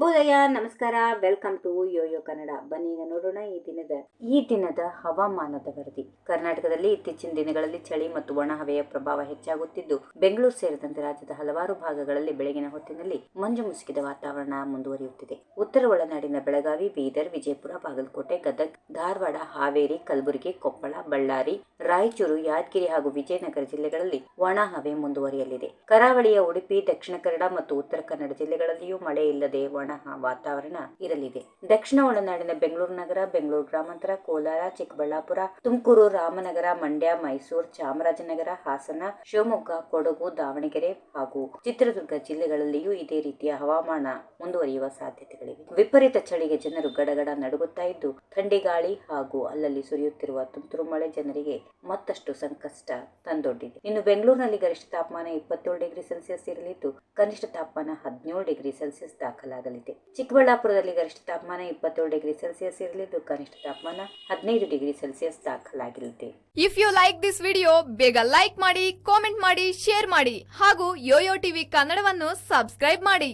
ಶುಭೋದಯ, ನಮಸ್ಕಾರ. Welcome to Yoyo Kannada ಬನ್ನಿ, ಈಗ ನೋಡೋಣ ಈ ದಿನದ ಈ ದಿನದ ಹವಾಮಾನದ ವರದಿ. ಕರ್ನಾಟಕದಲ್ಲಿ ಇತ್ತೀಚಿನ ದಿನಗಳಲ್ಲಿ ಚಳಿ ಮತ್ತು ಒಣ ಹವೆಯ ಪ್ರಭಾವ ಹೆಚ್ಚಾಗುತ್ತಿದ್ದು, ಬೆಂಗಳೂರು ಸೇರಿದಂತೆ ರಾಜ್ಯದ ಹಲವಾರು ಭಾಗಗಳಲ್ಲಿ ಬೆಳಗಿನ ಹೊತ್ತಿನಲ್ಲಿ ಮಂಜು ಮುಸುಕಿದ ವಾತಾವರಣ ಮುಂದುವರಿಯುತ್ತಿದೆ. ಉತ್ತರ ಒಳನಾಡಿನ ಬೆಳಗಾವಿ, ಬೀದರ್, ವಿಜಯಪುರ, ಬಾಗಲಕೋಟೆ, ಗದಗ್, ಧಾರವಾಡ, ಹಾವೇರಿ, ಕಲಬುರಗಿ, ಕೊಪ್ಪಳ, ಬಳ್ಳಾರಿ, ರಾಯಚೂರು, ಯಾದಗಿರಿ ಹಾಗೂ ವಿಜಯನಗರ ಜಿಲ್ಲೆಗಳಲ್ಲಿ ಒಣ ಹವೆ ಮುಂದುವರಿಯಲಿದೆ. ಕರಾವಳಿಯ ಉಡುಪಿ, ದಕ್ಷಿಣ ಕನ್ನಡ ಮತ್ತು ಉತ್ತರ ಕನ್ನಡ ಜಿಲ್ಲೆಗಳಲ್ಲಿಯೂ ಮಳೆ ಇಲ್ಲದೆ ಒಣ ಹ- ವಾತಾವರಣ ಇರಲಿದೆ. ದಕ್ಷಿಣ ಒಳನಾಡಿನ ಬೆಂಗಳೂರು ನಗರ, ಬೆಂಗಳೂರು ಗ್ರಾಮಾಂತರ, ಕೋಲಾರ, ಚಿಕ್ಕಬಳ್ಳಾಪುರ, ತುಮಕೂರು, ರಾಮನಗರ, ಮಂಡ್ಯ, ಮೈಸೂರು, ಚಾಮರಾಜನಗರ, ಹಾಸನ, ಶಿವಮೊಗ್ಗ, ಕೊಡಗು, ದಾವಣಗೆರೆ ಹಾಗೂ ಚಿತ್ರದುರ್ಗ ಜಿಲ್ಲೆಗಳಲ್ಲಿಯೂ ಇದೇ ರೀತಿಯ ಹವಾಮಾನ ಮುಂದುವರಿಯುವ ಸಾಧ್ಯತೆಗಳಿವೆ. ವಿಪರೀತ ಚಳಿಗೆ ಜನರು ಗಡಗಡ ನಡುಗುತ್ತಾ ಇದ್ದು, ಥಂಡಿಗಾಳಿ ಹಾಗೂ ಅಲ್ಲಲ್ಲಿ ಸುರಿಯುತ್ತಿರುವ ತುಂತುರು ಮಳೆ ಜನರಿಗೆ ಮತ್ತಷ್ಟು ಸಂಕಷ್ಟ ತಂದೊಡ್ಡಿದೆ. ಇನ್ನು ಬೆಂಗಳೂರಿನಲ್ಲಿ ಗರಿಷ್ಠ ತಾಪಮಾನ ಇಪ್ಪತ್ತೇಳು ಡಿಗ್ರಿ ಸೆಲ್ಸಿಯಸ್ ಇರಲಿದ್ದು, ಕನಿಷ್ಠ ತಾಪಮಾನ ಹದಿನೇಳು ಡಿಗ್ರಿ ಸೆಲ್ಸಿಯಸ್ ದಾಖಲಾಗಲಿದೆ. ಚಿಕ್ಕಬಳ್ಳಾಪುರದಲ್ಲಿ ಗರಿಷ್ಠ ತಾಪಮಾನ ಇಪ್ಪತ್ತೇಳು ಡಿಗ್ರಿ ಸೆಲ್ಸಿಯಸ್ ಇರಲಿದ್ದು, ಕನಿಷ್ಠ ತಾಪಮಾನ ಹದಿನೈದು degree Celsius ದಾಖಲಾಗಿರುತ್ತೆ if you like this video ಬೇಗ ಲೈಕ್ ಮಾಡಿ ಕಾಮೆಂಟ್ ಮಾಡಿ ಶೇರ್ ಮಾಡಿ ಹಾಗೂ ಯೋಯೋ ಟಿವಿ ಕನ್ನಡವನ್ನು ಸಬ್ಸ್ಕ್ರೈಬ್ ಮಾಡಿ.